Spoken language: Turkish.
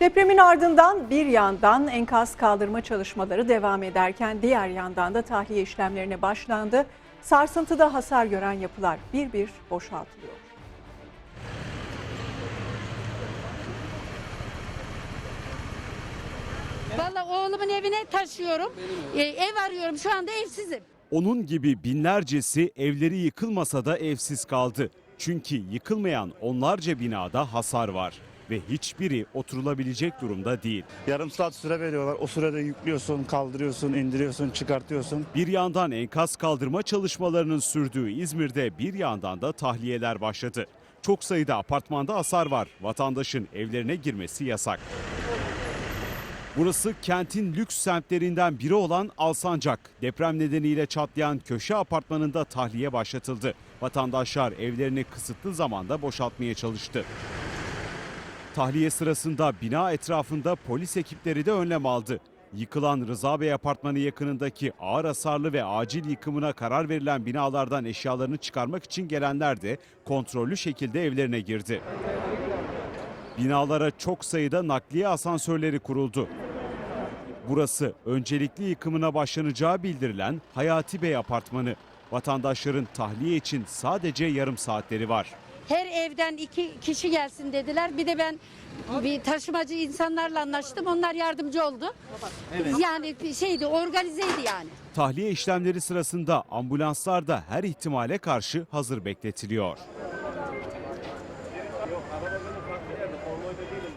Depremin ardından bir yandan enkaz kaldırma çalışmaları devam ederken diğer yandan da tahliye işlemlerine başlandı. Sarsıntıda hasar gören yapılar bir bir boşaltılıyor. Vallahi oğlumun evine taşıyorum. Ee, ev arıyorum. Şu anda evsizim. Onun gibi binlercesi evleri yıkılmasa da evsiz kaldı. Çünkü yıkılmayan onlarca binada hasar var ve hiçbiri oturulabilecek durumda değil. Yarım saat süre veriyorlar. O sürede yüklüyorsun, kaldırıyorsun, indiriyorsun, çıkartıyorsun. Bir yandan enkaz kaldırma çalışmalarının sürdüğü İzmir'de bir yandan da tahliyeler başladı. Çok sayıda apartmanda hasar var. Vatandaşın evlerine girmesi yasak. Burası kentin lüks semtlerinden biri olan Alsancak. Deprem nedeniyle çatlayan köşe apartmanında tahliye başlatıldı. Vatandaşlar evlerini kısıtlı zamanda boşaltmaya çalıştı. Tahliye sırasında bina etrafında polis ekipleri de önlem aldı. Yıkılan Rıza Bey apartmanı yakınındaki ağır hasarlı ve acil yıkımına karar verilen binalardan eşyalarını çıkarmak için gelenler de kontrollü şekilde evlerine girdi. Binalara çok sayıda nakliye asansörleri kuruldu. Burası öncelikli yıkımına başlanacağı bildirilen Hayati Bey apartmanı. Vatandaşların tahliye için sadece yarım saatleri var. Her evden iki kişi gelsin dediler. Bir de ben bir taşımacı insanlarla anlaştım. Onlar yardımcı oldu. Evet. Yani şeydi organizeydi yani. Tahliye işlemleri sırasında ambulanslar da her ihtimale karşı hazır bekletiliyor. Yok değil.